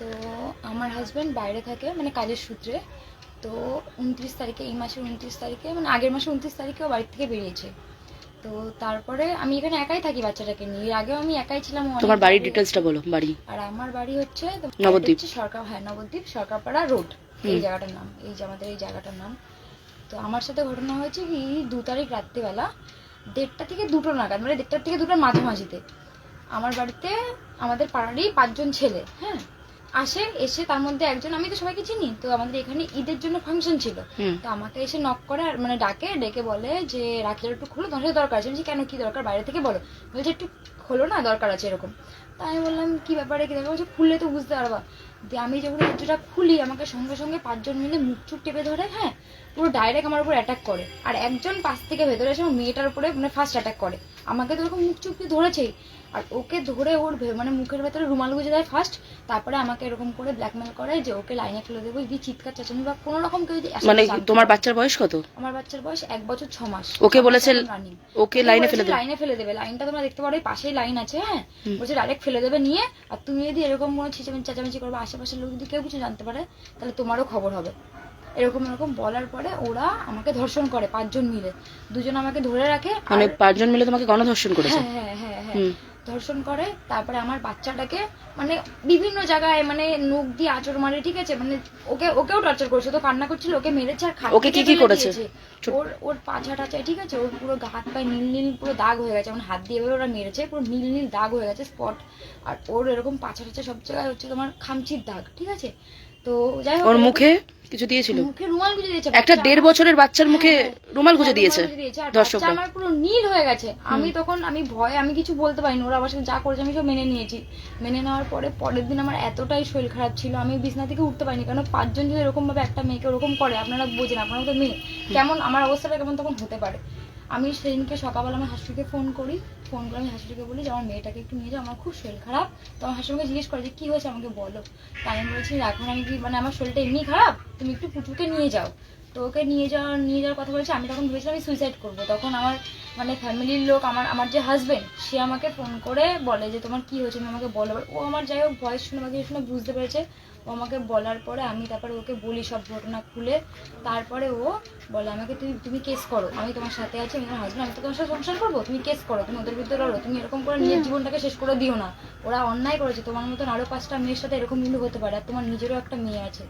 তো আমার হাজব্যান্ড বাইরে থাকে মানে কাজের সূত্রে। তো উনত্রিশ তারিখে এই মাসের উনত্রিশ তারিখে মানে আগের মাসে উনত্রিশ তারিখে ও বাড়ি থেকে বেরিয়েছে। তো তারপরে আমি এখানে একাই থাকি বাচ্চাটাকে নিয়ে। এর আগেও আমি একাই ছিলাম তোমার বাড়ির ডিটেলসটা বলো বাড়ি। আর আমার বাড়ি হচ্ছে নবদ্বীপ। হচ্ছে সরকার হ্যাঁ নবদ্বীপ সরকারপাড়া রোড এই জায়গাটার নাম এই যে আমাদের এই জায়গাটার নাম। তো আমার সাথে ঘটনা হয়েছে কি দু তারিখ রাত্রিবেলা দেড়টা থেকে দুটো নাগাদ মানে দেড়টার থেকে দুটোর মাঝামাঝিতে। আমার বাড়িতে আমাদের পাড়ারই পাঁচজন ছেলে হ্যাঁ? আসে এসে তার মধ্যে একজন আমি তো সবাইকে চিনি তো আমাদের এখানে ঈদের জন্য ফাংশন ছিল। তো আমাকে এসে নক করে আর মানে ডাকে ডেকে বলে যে রাত্রে একটু খোলো তোমার সাথে দরকার আছে। বলছি, কেন কি দরকার? বাইরে থেকে বলো। বলছে একটু খোলো না দরকার আছে এরকম। তাই আমি বললাম কি ব্যাপারে কি ব্যাপার বলছে খুললে তো বুঝতে পারবা। দিয়ে আমি যখন দরজাটা খুলি আমাকে সঙ্গে সঙ্গে পাঁচজন মিলে মুখ চুপ টেপে ধরে হ্যাঁ? পুরো ডাইরেক্ট আমার উপর অ্যাটাক করে। আর একজন পাশ থেকে ভেতরে এসে মেয়েটার উপরে মানে ফার্স্ট অ্যাটাক করে। আমাকে তো ওরকম মুখ চুপ ধরেছেই। আর ওকে ধরে ওর মানে মুখের ভেতরে রুমাল গুজে দেয় ফার্স্ট তারপরে আমাকে এরকম করে ব্ল্যাকমেল করে যে ওকে লাইনে ফেলে দেবো যদি চিৎকার চাচানি বা কোনো রকম কেউ মানে তোমার বাচ্চার বয়স কত? আমার বাচ্চার বয়স এক বছর ছ মাস। ওকে বলেছে ওকে লাইনে ফেলে দেবে। লাইনে ফেলে দেবে। লাইনটা তোমরা দেখতে পারো পাশেই লাইন আছে হ্যাঁ? বলছে ডাইরেক্ট ফেলে দেবে নিয়ে আর তুমি যদি এরকম কোনো ছিচামিচি চাচামিচি করবে আশেপাশের লোক যদি কেউ কিছু জানতে পারে তাহলে তোমারও খবর হবে। এরকম এরকম বলার পরে ওরা আমাকে ধর্ষণ করে পাঁচজন মিলে। দুজন আমাকে ধরে রাখে মানে পাঁচজন মিলে তোমাকে গণধর্ষণ করেছে? হ্যাঁ হ্যাঁ হ্যাঁ হ্যাঁ। ধর্ষণ করে তারপরে আমার বাচ্চাটাকে মানে বিভিন্ন জায়গায় মানে নখ দিয়ে আঁচড় মারে ঠিক আছে? মানে ওকে ওকেও টর্চার করেছে তো কান্না করছিল ওকে মেরেছে আর খাট ওকে কি কি করেছে? ওর ওর পাছা টাচায় ঠিক আছে? ওর পুরো হাত পায়ে নীল নীল পুরো দাগ হয়ে গেছে মানে হাত দিয়ে এভাবে ওরা মেরেছে পুরো নীল নীল দাগ হয়ে গেছে স্পট আর ওর এরকম পাছা টাচা সব জায়গায় হচ্ছে তোমার খামচির দাগ ঠিক আছে? তো যাই হোক ওর মুখে? কিছু দিয়েছিল। মুখে রুমাল গুঁজে দিয়েছে একটা দেড় বছরের বাচ্চার মুখে হ্যাঁ, রুমাল গুজে হ্যাঁ, দিয়েছে রুমাল গুঁজে দিয়েছে। দর্শক আমার পুরো নীল হয়ে গেছে। আমি তখন আমি ভয়ে আমি কিছু বলতে পারিনি। ওরা আমার সাথে যা করেছে আমি সব মেনে নিয়েছি। মেনে নেওয়ার পরে পরের দিন আমার এতটাই শরীর খারাপ ছিল। আমি বিছনা থেকে উঠতে পারিনি। কারণ পাঁচজন যদি এরকম ভাবে একটা মেয়েকে ওরকম করে আপনারা বোঝেন আপনারা তো মেয়ে। কেমন? আমার অবস্থাটা কেমন তখন হতে পারে। আমি সেদিনকে সকালবেলা আমার হাসুকে ফোন করি ফোন করে আমি হাসুকে বলি যে, আমার মেয়েটাকে একটু নিয়ে যাও, আমার খুব শরীর খারাপ। তো আমার হাসুকে জিজ্ঞেস করে যে, কি হয়েছে আমাকে বলো? তাই আমি বলছি এখন আমি কি মানে আমার শরীরটা এমনি খারাপ? তুমি একটু পুচুকে নিয়ে যাও। তো ওকে নিয়ে যাওয়ার নিয়ে যাওয়ার কথা বলেছি, আমি তখন ভেবেছিলাম আমি সুইসাইড করব। তখন আমার মানে ফ্যামিলির লোক, আমার আমার যে হাজবেন্ড সে আমাকে ফোন করে বলে যে, তোমার কি হয়েছে? তুমি আমাকে বলো। ও আমার যাই হোক ভয়েস শুনে বাকি শুনে বুঝতে পেরেছে ও আমাকে বলার পরে আমি তারপরে ওকে বলি সব ঘটনা খুলে। তারপরে ও বলে আমাকে তুমি তুমি কেস করো। আমি তোমার সাথে আছি আমি তোমার হাজবেন্ড আমি তো তোমার সাথে সংসার করব। তুমি কেস করো তুমি ওদের বিরুদ্ধে লড়ো। তুমি এরকম করে নিজের জীবনটাকে শেষ করে দিও না। ওরা অন্যায় করেছে। তোমার মতন আরও পাঁচটা মেয়ের সাথে এরকম কিন্তু হতে পারে। আর তোমার নিজেরও একটা মেয়ে আছে।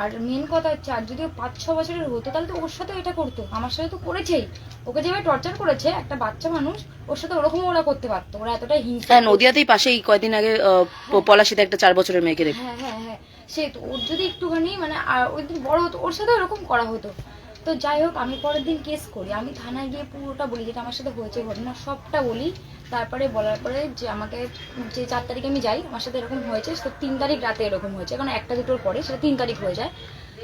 আর মেন কথা হচ্ছে আর যদি ও পাঁচ ছ বছরের হতো তাহলে তো ওর সাথে এটা করতো। আমার সাথে তো করেছেই। ওকে যেভাবে টর্চার করেছে একটা বাচ্চা মানুষ ওর সাথে ওরকম ওরা করতে পারতো। ওরা এতটাই হিংসা হ্যাঁ নদিয়াতেই পাশেই কয়দিন আগে পলাশিতে একটা চার বছরের মেয়েকে রেখে হ্যাঁ হ্যাঁ। হ্যাঁ সে তো ওর যদি একটুখানি মানে ওই দিন বড় হতো, ওর সাথে ওরকম করা হতো। তো যাই হোক, আমি পরের দিন কেস করি। আমি থানায় গিয়ে পুরোটা বলি, যেটা আমার সাথে হয়েছে, ঘটনা সবটা বলি। তারপরে বলার পরে যে আমাকে, যে চার তারিখে আমি যাই, আমার সাথে এরকম হয়েছে তো তিন তারিখ রাতে এরকম হয়েছে। কারণ একটা দুটোর পরে, সেটা তিন তারিখ হয়ে যায়।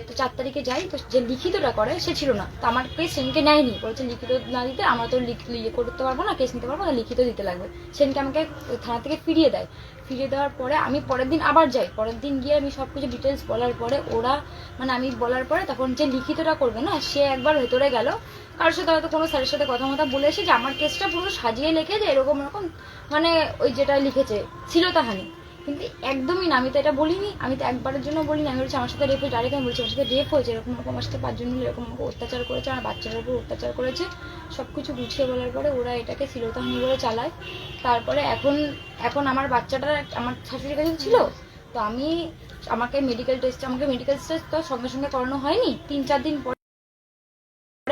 তো চার তারিখে যাই, তো যে লিখিতটা করে সে ছিল না। তো আমার কেস সেনকে নেয়নি। বলেছে লিখিত না দিতে, আমরা তো ইয়ে করতে পারব না, কেস নিতে পারব না, লিখিত দিতে লাগবে। সেনকে আমাকে থানা থেকে ফিরিয়ে দেয়। ফিরিয়ে দেওয়ার পরে আমি পরের দিন আবার যাই। পরের দিন গিয়ে আমি সব কিছু ডিটেলস বলার পরে ওরা মানে আমি বলার পরে তখন যে লিখিতটা করবে না, সে একবার ভেতরে গেল। কারোর সাথে হয়তো কোনো স্যারের সাথে কথা মতো বলে এসে যে আমার কেসটা পুরো সাজিয়ে লিখে যে এরকম এরকম মানে ওই যেটা লিখেছে, ছিল তাহানি। কিন্তু একদমই না, আমি তো এটা বলিনি, আমি তো একবারের জন্য বলিনি, আমি বলছি আমার সাথে রেপ হয়েছে আমি বলছি, আমার সাথে রেপ হয়েছে, এরকম এরকম আমার সাথে পাঁচজন মিলে এরকম আমাকে অত্যাচার করেছে, আমার বাচ্চাটার উপর অত্যাচার করেছে। সব কিছু গুছিয়ে বলার পরে ওরা এটাকে শিলতাহানি বলে চালায়। তারপরে এখন এখন আমার বাচ্চাটা আমার শাশুড়ির কাছে ছিল, তো আমি আমাকে মেডিকেল টেস্ট আমাকে মেডিকেল টেস্ট তো সঙ্গে সঙ্গে করানো হয়নি। তিন চার দিন পরে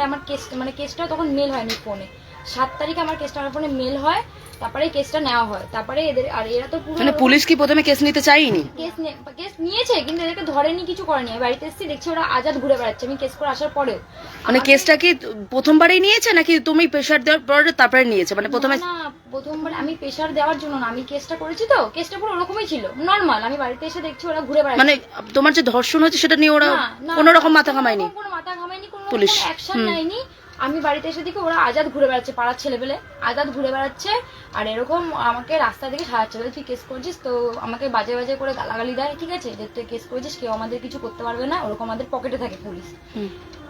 আমার কেস মানে কেসটা তখন মেল হয়নি ফোনে সাত তারিখে আমার কেসটা আমার ফোনে মেল হয় তারপরে কেসটা নেওয়া হয়। তারপরে এদের আর এরা তো পুরো মানে পুলিশ কি প্রথমে কেস নিতে চাইনি কেস কেস নিয়েছে কিন্তু এদেরকে ধরেনি কিছু করেনি। বাড়িতে এসেছি দেখছি ওরা আজাদ ঘুরে বেড়াচ্ছে। আমি কেস করে আসার পরেও। মানে কেসটা কি প্রথমবারই নিয়েছে নাকি তুমি প্রেশার দেওয়ার পরে তারপরে নিয়েছে? মানে প্রথমে না, প্রথমবার আমি প্রেশার দেওয়ার জন্য না। আমি কেসটা করেছি তো কেসটা পুরো ওরকমই ছিল। নর্মাল আমি বাড়িতে এসে দেখছি ওরা ঘুরে বেড়াচ্ছে। মানে তোমার যে ধর্ষণ হয়েছে সেটা নিয়ে ওরা কোনো রকম মাথা ঘামায়নি? কোনো মাথা ঘামায়নি কোনো পুলিশ, অ্যাকশন। নেয়নি। আমি বাড়িতে এসে দেখি ওরা আজাদ ঘুরে বেড়াচ্ছে পাড়ার ছেলেপেলে। আজাদ ঘুরে বেড়াচ্ছে আর এরকম আমাকে রাস্তা থেকে সাহায্য করে তুই কেস করছিস? তো আমাকে বাজে বাজে করে গালাগালি দেয়। ঠিক আছে? যে তুই কেস করেছিস? কেউ আমাদের কিছু করতে পারবে না। ওরকম আমাদের পকেটে থাকে পুলিশ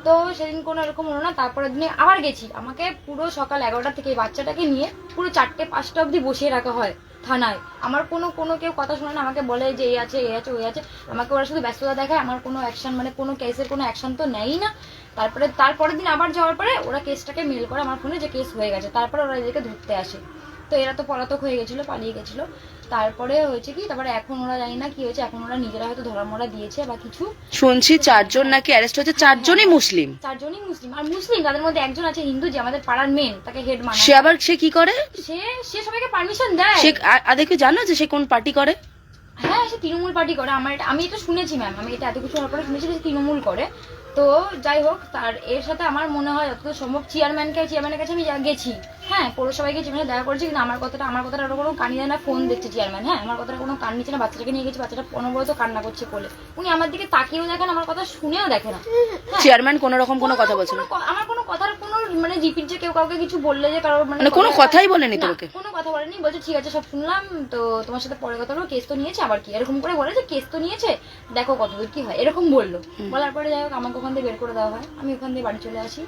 তো সেদিন কোনো এরকম হলো না। তারপরের দিনে আবার গেছি। আমাকে পুরো সকাল এগারোটা থেকে বাচ্চাটাকে নিয়ে পুরো চারটে পাঁচটা অবধি বসিয়ে রাখা হয় থানায়। আমার কোনো কোনো কেউ কথা শোনে না। আমাকে বলে যে এই আছে এই আছে ওই আছে। আমাকে ওরা শুধু ব্যস্ততা দেখায়। আমার কোনো অ্যাকশন মানে কোনো কেসের কোনো অ্যাকশন তো নেয়ই না। তারপরে তারপরের দিন আবার যাওয়ার পরে ওরা কেসটাকে মেল করে আমার ফোনে যে কেস হয়ে গেছে। তারপরে ওরা এদেরকে ধরতে আসে। তো এরা তো পলাতক হয়ে গেছিল পালিয়ে গেছিল। তারপরে হয়েছে কি তারপরে এখন ওরা জানি না কি হয়েছে এখন ওরা নিজেরা হয়তো ধরা মরা দিয়েছে বা কিছু। শুনছি চারজন নাকি অ্যারেস্ট হয়েছে চারজনই মুসলিম। চারজনই মুসলিম। আর মুসলিম তাদের মধ্যে একজন আছে হিন্দু যে আমাদের পাড়ার মেন তাকে হেড মানে সে আবার সে কি করে? সে সে সবাইকে পারমিশন দেয়। সে আ- আদেকে জানো যে সে কোন পার্টি করে? হ্যাঁ সে তৃণমূল পার্টি করে। আমার এটা আমি এটা শুনেছি ম্যাম আমি এটা এত কিছু হওয়ার পরে শুনেছি যে তৃণমূল করে। তো যাই হোক, তার এর সাথে আমার মনে হয় যতদূর সম্ভব। চেয়ারম্যানকে চেয়ারম্যানের কাছে আমি গেছি। হ্যাঁ পৌরসভায় গেছি মানে দেখা করেছি কিন্তু আমার কথাটা আমার কথাটা ওরা কোনো কানি না ফোন দেখছে চেয়ারম্যান হ্যাঁ আমার কথাটা কোনো কান নিচ্ছে না বাচ্চাটাকে নিয়ে গেছি বাচ্চাটা অনবরত কান্না করছে বলে উনি আমার দিকে তাকিয়েও দেখেন আমার কথা শুনেও দেখে না। চেয়ারম্যান কোনো রকম কোনো কথা বলছে না। আমার কোনো কথার কোনো মানে জিপির যে কেউ কাউকে কিছু বললে যে কারোর মানে কোনো কথাই বলেনি না, তোমাকে কোনো কথা বলেনি বলছে ঠিক আছে সব শুনলাম তো তোমার সাথে পরে কথা বলব কেস তো নিয়েছে আবার কি? এরকম করে বলে যে কেস তো নিয়েছে দেখো কতদূর কি হয়। এরকম বলল। বলার পরে যাই হোক আমাকে ওখান থেকে বের করে দেওয়া হয়। আমি ওখান দিয়ে বাড়ি চলে আসি।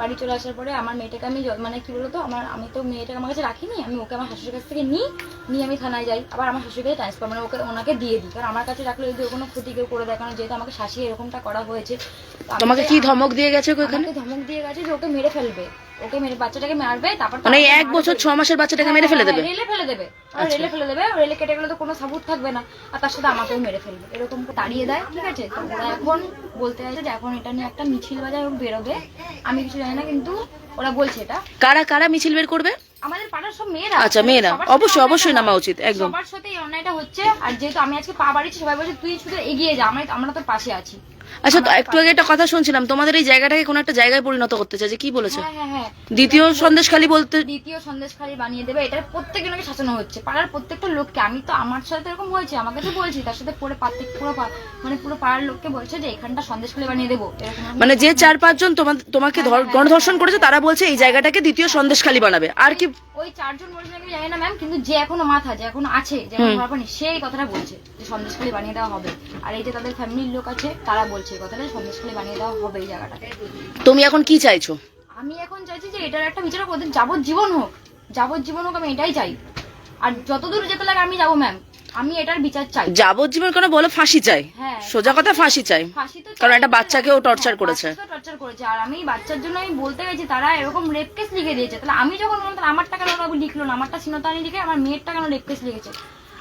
বাড়ি চলে আসার পরে আমার মেয়েটাকে আমি মানে কি বলতো আমার আমি তো মেয়েটাকে আমার কাছে রাখিনি আমি ওকে আমার শাশুড়ির কাছ থেকে নিই নিয়ে আমি থানায় যাই। আবার আমার শাশুড়িকে কাছে ট্রান্সফার মানে ওকে ওনাকে দিয়ে দিই। কারণ আমার কাছে রাখলে যদি ও কোনো ক্ষতি কেউ করে দেয় কারণ যেহেতু আমাকে শাসিয়ে এরকমটা করা হয়েছে তোমাকে কি ধমক দিয়ে গেছে ওখানে? ধমক দিয়ে গেছে যে ওকে মেরে ফেলবে। ওকে মেরে বাচ্চাটাকে মারবে তারপর মানে এক বছর ছ মাসের বাচ্চাটাকে মেরে ফেলে দেবে? হ্যাঁ, রেলে ফেলে দেবে। আচ্ছা। রেলে ফেলে দেবে রেলে কেটে গেলে তো কোনো সাবুত থাকবে না। আর তার সাথে আমাকেও মেরে ফেলবে। এরকম তাড়িয়ে দেয় ঠিক আছে? তো ওরা এখন বলতে চাইছে যে এখন এটা নিয়ে একটা মিছিল বাজায় বেরোবে। আমি কিছু জানি না কিন্তু ওরা বলছে এটা। কারা কারা মিছিল বের করবে? আমাদের পাড়ার সব মেয়েরা আচ্ছা, মেয়েরা। অবশ্যই, অবশ্যই নামা উচিত, একদম। সবার সাথে এই অন্যায়টা হচ্ছে। আর যেহেতু আমি আজকে পা বাড়িছি সবাই বলছে তুই শুধু এগিয়ে যা আমরা আমরা তোর পাশে আছি। আচ্ছা তো একটু আগে একটা কথা শুনছিলাম। তোমাদের এই জায়গাটাকে কোনো একটা জায়গায় পরিণত করতে চাইছে কি বলেছে? হ্যাঁ হ্যাঁ হ্যাঁ। দ্বিতীয় সন্দেশখালি বলতে দ্বিতীয় সন্দেশখালি বানিয়ে দেবে এটা প্রত্যেকজনকে শাসানো হচ্ছে। পাড়ার প্রত্যেকটা লোককে আমি তো আমার সাথে এরকম হয়েছে আমাকে তো বলছি তার সাথে পুরো প্রত্যেক পুরো মানে পুরো পাড়ার লোককে বলছে যে এখানটা সন্দেশখালি বানিয়ে দেবো মানে যে চার পাঁচজন তোমাকে গণধর্ষণ করেছে তারা বলছে এই জায়গাটাকে দ্বিতীয় সন্দেশখালি বানাবে। আর কি ওই চারজন বলছে আমি জানি না ম্যাম কিন্তু যে এখনও মাথা যে এখনও আছে যে এখনও পড়েনি, কথাটা বলছে যে সন্দেশখালি বানিয়ে দেওয়া হবে। আর এই যে তাদের ফ্যামিলির লোক আছে তারা বলছে। এই কথাটা সন্দেশখালি বানিয়ে দেওয়া হবে এই জায়গাটাকে। তুমি এখন কি চাইছো? আমি এখন চাইছি যে এটার একটা বিচার ওদের যাবজ্জীবন হোক যাবজ্জীবন হোক আমি এটাই চাই। আর যতদূর যেতে লাগে আমি যাব ম্যাম আমি এটার বিচার চাই। যাবজ্জীবন কেন বলো ফাঁসি চাই। হ্যাঁ সোজা কথা ফাঁসি চাই। কারণ একটা বাচ্চাকেও torture হ্যাঁ, করেছে। torture করেছে। আর আমি বাচ্চার জন্য আমি বলতে গেছি তারা এরকম রেপ কেস লিখে দিয়েছে। তাহলে আমি যখন বললাম তাহলে আমারটা কেন ওরা লিখলো না? আমারটা সিনতানি লিখে আমার মেয়েরটা কেন রেপ কেস লিখেছে?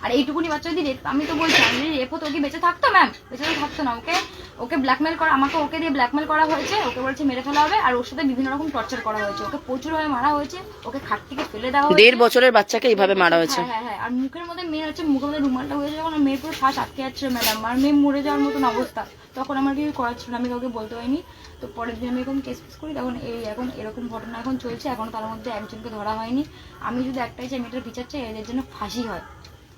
আর এইটুকুনি বাচ্চা যদি রেপ আমি তো বলছি আমি যদি রেপ হতো ও কি বেঁচে থাকতো ম্যাম বেঁচে তো থাকতো না ওকে? ওকে ব্ল্যাকমেল করা আমাকে ওকে দিয়ে ব্ল্যাকমেল করা হয়েছে ওকে বলছে মেরে ফেলা হবে আর ওর সাথে বিভিন্ন রকম টর্চার করা হয়েছে। ওকে প্রচুর ভাবে মারা হয়েছে ওকে খাট থেকে ফেলে দেওয়া হয়েছে। দেড় বছরের বাচ্চাকে এইভাবে মারা হয়েছে। হ্যাঁ হ্যাঁ হ্যাঁ আর মুখের মধ্যে মেয়ে হচ্ছে মুখের মধ্যে রুমালটা হয়েছে যখন মেয়ের পুরো শ্বাস আটকে যাচ্ছিল ম্যাডাম আর মেয়ে মরে যাওয়ার মতন অবস্থা। তখন আমার কিছু করার ছিল আমি কাউকে বলতে পারিনি। তো পরের দিন আমি এরকম কেস ফেস করি তখন এই এখন এরকম ঘটনা এখন চলছে এখন তার মধ্যে একজনকে ধরা হয়নি। আমি যদি একটাই চাই মেয়েটার বিচার চাই এদের জন্য ফাঁসি হয়।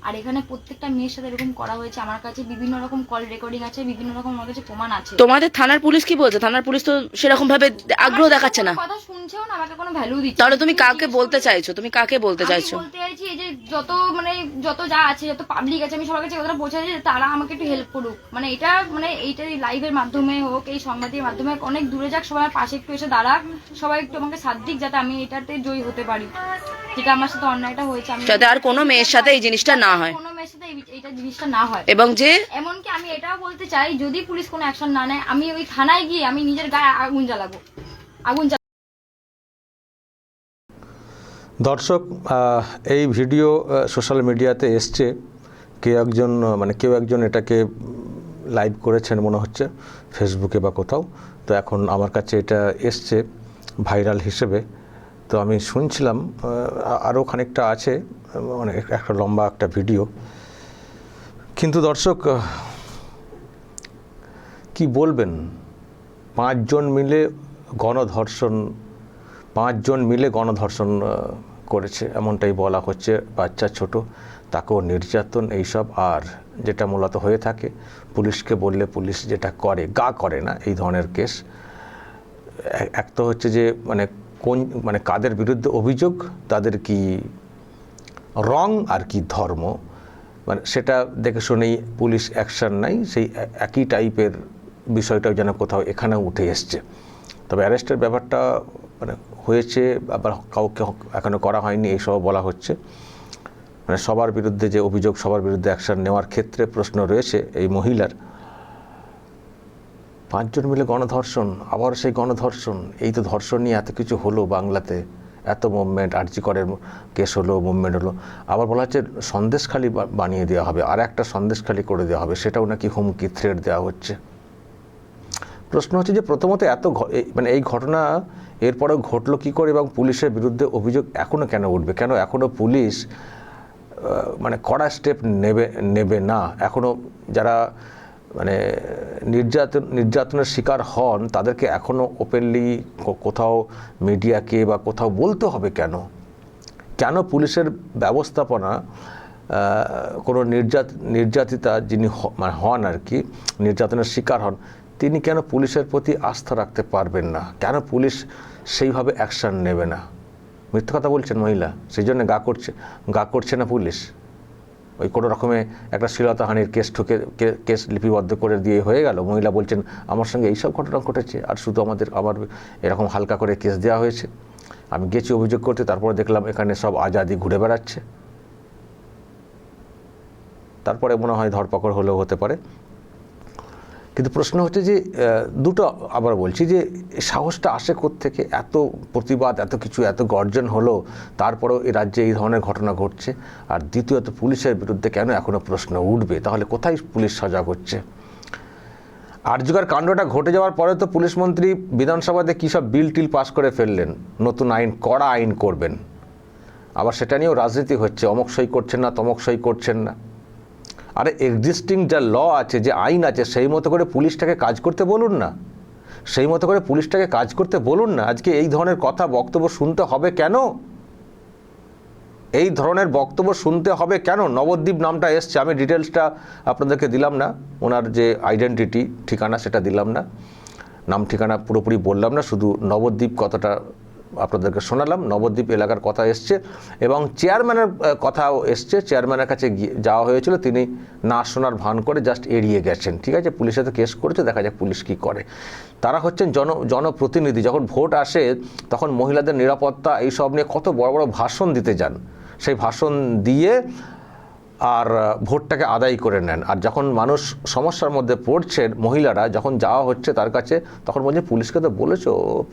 আর এখানে প্রত্যেকটা মেয়ের সাথে এরকম করা হয়েছে। আমার কাছে বিভিন্ন রকম কল রেকর্ডিং আছে বিভিন্ন রকম আমার কাছে প্রমাণ আছে। তোমাদের থানার পুলিশ কি বলছে? থানার পুলিশ তো সেরকম ভাবে আগ্রহ দেখাচ্ছে না। কথা শুনছেও না আমাকে কোনো ভ্যালু দিচ্ছে তাহলে তুমি কাকে বলতে চাইছো? তুমি কাকে বলতে চাইছো? বলতে চাইছি এই যে যত মানে যত যা আছে যত পাবলিক আছে আমি সবার কাছে কথাটা পৌঁছে যে তারা আমাকে একটু হেল্প করুক। মানে এটা মানে এইটা লাইভের মাধ্যমে হোক এই সংবাদের মাধ্যমে অনেক দূরে যাক সবার পাশে একটু এসে দাঁড়াক। সবাই একটু আমাকে সাথ দিক যাতে আমি এটাতে জয়ী হতে পারি। যেটা আমার সাথে অন্যায়টা হয়েছে আমি যাতে আর কোনো মেয়ের সাথে এই জিনিসটা না হয়। কোনো মেয়ের সাথে জিনিসটা না হয়। এবং যে এমনকি আমি এটাও বলতে চাই যদি পুলিশ কোনো অ্যাকশন না নেয় আমি ওই থানায় গিয়ে আমি নিজের গায়ে আগুন জ্বালাবো। আগুন দর্শক এই ভিডিও সোশ্যাল মিডিয়াতে এসছে। কেউ একজন মানে কেউ একজন এটাকে লাইভ করেছেন মনে হচ্ছে ফেসবুকে বা কোথাও। তো এখন আমার কাছে এটা এসছে ভাইরাল হিসেবে। তো আমি শুনছিলাম আরও খানিকটা আছে মানে একটা লম্বা একটা ভিডিও। কিন্তু দর্শক কি বলবেন? পাঁচজন মিলে গণধর্ষণ, পাঁচজন মিলে গণধর্ষণ করেছে, এমনটাই বলা হচ্ছে বাচ্চা ছোট, তাকেও নির্যাতন এইসব। আর যেটা মূলত হয়ে থাকে, পুলিশকে বললে পুলিশ যেটা করে, গা করে না, এই ধরনের কেস। এক তো হচ্ছে যে মানে কোন মানে কাদের বিরুদ্ধে অভিযোগ, তাদের কি রং আর কি ধর্ম? মানে সেটা দেখে শুনেই পুলিশ অ্যাকশন নাই সেই একই টাইপের বিষয়টাও যেন কোথাও এখানেও উঠে এসছে। তবে অ্যারেস্টের ব্যাপারটা মানে হয়েছে, আবার কাউকে এখনও করা হয়নি এইসব বলা হচ্ছে। মানে সবার বিরুদ্ধে যে অভিযোগ, সবার বিরুদ্ধে অ্যাকশন নেওয়ার ক্ষেত্রে প্রশ্ন রয়েছে এই মহিলার। পাঁচজন মিলে গণধর্ষণ, আবার সেই গণধর্ষণ, এই তো ধর্ষণ নিয়ে এত কিছু হলো বাংলাতে, এত মুভমেন্ট আর্জি করের কেস হলো মুভমেন্ট হলো, আবার বলা হচ্ছে সন্দেশখালি বানিয়ে দেওয়া হবে, আর একটা সন্দেশখালি করে দেওয়া হবে, সেটাও নাকি হুমকি থ্রেট দেওয়া হচ্ছে। প্রশ্ন হচ্ছে যে প্রথমত এত মানে এই ঘটনা, এরপরেও ঘটলো কি করে এবং পুলিশের বিরুদ্ধে অভিযোগ এখনও কেন উঠবে? কেন এখনও পুলিশ মানে কড়া স্টেপ নেবে নেবে না? এখনও যারা মানে নির্যাতন, নির্যাতনের শিকার হন, তাদেরকে এখনও ওপেনলি কোথাও মিডিয়াকে বা কোথাও বলতে হবে কেন? কেন পুলিশের ব্যবস্থাপনা কোনো নির্যাত, নির্যাতিতা যিনি মানে হন আর কি, নির্যাতনের শিকার হন, তিনি কেন পুলিশের প্রতি আস্থা রাখতে পারবেন না? কেন পুলিশ সেইভাবে অ্যাকশন নেবে না? মিথ্যা কথা বলছেন মহিলা, সেই জন্য গা করছে গা করছে না পুলিশ। ওই কোনো রকমে একটা শ্লীলতাহানির কেস ঠুকে কেস লিপিবদ্ধ করে দিয়ে হয়ে গেল। মহিলা বলছেন, আমার সঙ্গে এইসব ঘটনা ঘটেছে, আর শুধু আমাদের, আমার এরকম হালকা করে কেস দেওয়া হয়েছে। আমি গেছি অভিযোগ করতে, তারপরে দেখলাম এখানে সব আজাদি ঘুরে বেড়াচ্ছে। তারপরে মনে হয় ধরপাকড় হলেও হতে পারে। কিন্তু প্রশ্ন হচ্ছে যে দুটো আবার বলছি যে, সাহসটা আসে থেকে এত প্রতিবাদ, এত কিছু, এত গর্জন হলো, তারপরেও এই রাজ্যে এই ধরনের ঘটনা ঘটছে, আর দ্বিতীয়ত পুলিশের বিরুদ্ধে কেন এখনও প্রশ্ন উঠবে? তাহলে কোথায় পুলিশ সজাগ হচ্ছে? আর্যগার কাণ্ডটা ঘটে যাওয়ার পরে তো পুলিশ মন্ত্রী বিধানসভাতে কী সব বিল টিল পাস করে ফেললেন? নতুন আইন, কড়া আইন করবেন। আবার সেটা নিয়েও রাজনীতি হচ্ছে, অমক সই করছেন না, তমক সই করছেন না। আরে এক্সিস্টিং যা ল আছে, যে আইন আছে, সেই মতো করে পুলিশটাকে কাজ করতে বলুন না। সেই মতো করে পুলিশটাকে কাজ করতে বলুন না। আজকে এই ধরনের কথা বক্তব্য শুনতে হবে কেন? এই ধরনের বক্তব্য শুনতে হবে কেন? নবদ্বীপ নামটা এসছে, আমি ডিটেলসটা আপনাদেরকে দিলাম না। ওনার যে আইডেন্টিটি ঠিকানা সেটা দিলাম না। নাম ঠিকানা পুরোপুরি বললাম না, শুধু নবদ্বীপ কথাটা আপনাদেরকে শোনালাম, নবদ্বীপ এলাকার কথা এসছে এবং চেয়ারম্যানের কথাও এসছে। চেয়ারম্যানের কাছে যাওয়া হয়েছিল, তিনি না শোনার ভান করে জাস্ট এড়িয়ে গেছেন। ঠিক আছে পুলিশে তো কেস করেছে, দেখা যাক পুলিশ কী করে। তারা হচ্ছেন জন, জনপ্রতিনিধি, যখন ভোট আসে, তখন মহিলাদের নিরাপত্তা, এইসব নিয়ে কত বড় বড় ভাষণ দিতে যান। সেই ভাষণ দিয়ে আর ভোটটাকে আদায় করে নেন। আর যখন মানুষ সমস্যার মধ্যে পড়ছেন, মহিলারা যখন যাওয়া হচ্ছে তার কাছে, তখন বলছে, পুলিশকে তো বলেছ?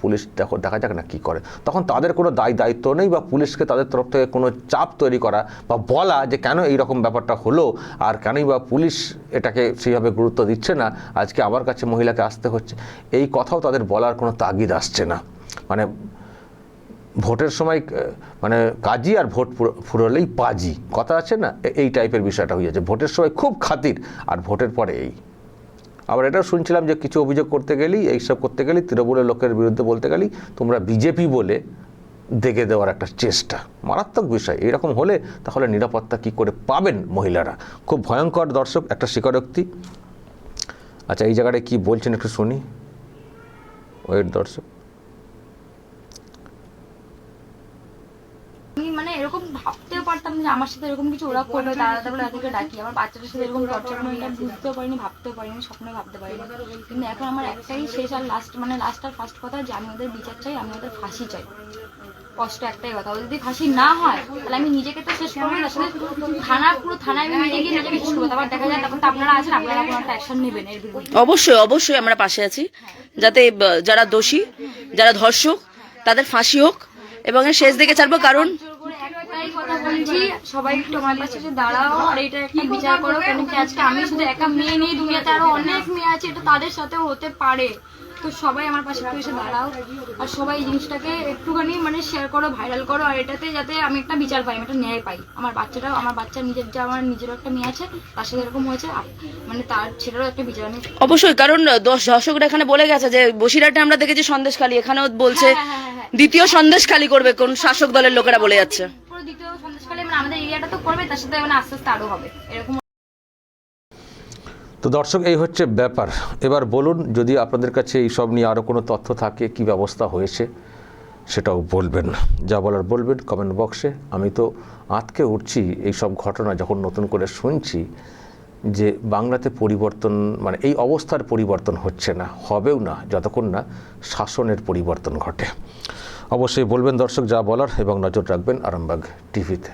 পুলিশ দেখো, দেখা যাক না কী করে। তখন তাদের কোনো দায়, দায়িত্ব নেই বা পুলিশকে তাদের তরফ থেকে কোনো চাপ তৈরি করা বা বলা যে কেন এই রকম ব্যাপারটা হলো আর কেনই বা পুলিশ এটাকে সেইভাবে গুরুত্ব দিচ্ছে না, আজকে আমার কাছে মহিলাকে আসতে হচ্ছে। এই কথাও তাদের বলার কোনো তাগিদ আসছে না। মানে ভোটের সময় মানে কাজী আর ভোট ফুর- ফুরলেই পাজি। কথা আছে না? এই টাইপের বিষয়টা হয়ে যাচ্ছে ভোটের সময় খুব খাতির আর ভোটের পরে এই। আবার এটাও শুনছিলাম যে কিছু অভিযোগ করতে গেলেই, এইসব করতে গেলেই তৃণমূলের লোকের বিরুদ্ধে বলতে গেলেই তোমরা বিজেপি বলে দেখে দেওয়ার একটা চেষ্টা। মারাত্মক বিষয়। এরকম হলে তাহলে নিরাপত্তা কি করে পাবেন মহিলারা? খুব ভয়ঙ্কর দর্শক, একটা স্বীকারোক্তি। আচ্ছা এই জায়গাটায় কি বলছেন একটু শুনি। ওয়েট দর্শক আমি মানে এরকম ভাবতেও পারতাম যে আমার সাথে এরকম কিছু ওরা করবে তারা তারপরে তাদেরকে ডাকি। আমার বাচ্চাটার সাথে এরকম টর্চার আমি এটা বুঝতেও পারিনি ভাবতেও পারিনি স্বপ্নে ভাবতে পারিনি। কিন্তু এখন আমার একটাই শেষ আর লাস্ট মানে লাস্ট আর ফার্স্ট কথা যে আমি ওদের বিচার চাই আমি ওদের ফাঁসি চাই। কষ্ট একটাই কথা। ওদের যদি ফাঁসি না হয় তাহলে আমি নিজেকে তো শেষ করব না আসলে থানা পুরো থানায় আমি নিজে গিয়ে নিজেকে শেষ করব। তারপর দেখা যায় তখন তো আপনারা আছেন আপনারা কোনো একটা অ্যাকশন নেবেন এর বিরুদ্ধে। অবশ্যই অবশ্যই আমরা পাশে আছি। যাতে যারা দোষী যারা ধর্ষক তাদের ফাঁসি হোক এবং এর শেষ দিকে ছাড়বো কারণ জোর করে একটাই কথা বলছি সবাই একটু আমার এসে দাঁড়াও। আর এটা একটা বিচার করো কেন কি আজকে আমি শুধু একা মেয়ে নেই দুনিয়াতে আরও অনেক মেয়ে আছে এটা তাদের সাথেও হতে পারে। তো সবাই আমার পাশে একটু এসে দাঁড়াও। আর সবাই এই জিনিসটাকে একটুখানি মানে শেয়ার করো ভাইরাল করো আর এটাতে যাতে আমি একটা বিচার পাই আমি একটা ন্যায় পাই। আমার বাচ্চাটাও আমার বাচ্চা নিজের যে আমার নিজেরও একটা মেয়ে আছে তার সাথে এরকম হয়েছে মানে তার ছেলেরও একটা বিচার আমি অবশ্যই কারণ দশ দর্শকরা এখানে বলে গেছে যে বসিরহাটে আমরা দেখেছি সন্দেশখালী। এখানেও বলছে হ্যাঁ, হ্যাঁ, হ্যাঁ। দ্বিতীয় সন্দেশখালী করবে কোন শাসক দলের লোকেরা বলে যাচ্ছে। দ্বিতীয় মানে তো দর্শক, এই হচ্ছে ব্যাপার। এবার বলুন, যদি আপনাদের কাছে এই সব নিয়ে আরও কোনো তথ্য থাকে, কি ব্যবস্থা হয়েছে, সেটাও বলবেন। যা বলার বলবেন কমেন্ট বক্সে আমি তো আঁতকে উঠছি এই সব ঘটনা যখন নতুন করে শুনছি, যে বাংলাতে পরিবর্তন মানে এই অবস্থার পরিবর্তন হচ্ছে না, হবেও না, যতক্ষণ না শাসনের পরিবর্তন ঘটে। অবশ্যই বলবেন দর্শক, যা বলার এবং নজর রাখবেন আরামবাগ টিভিতে।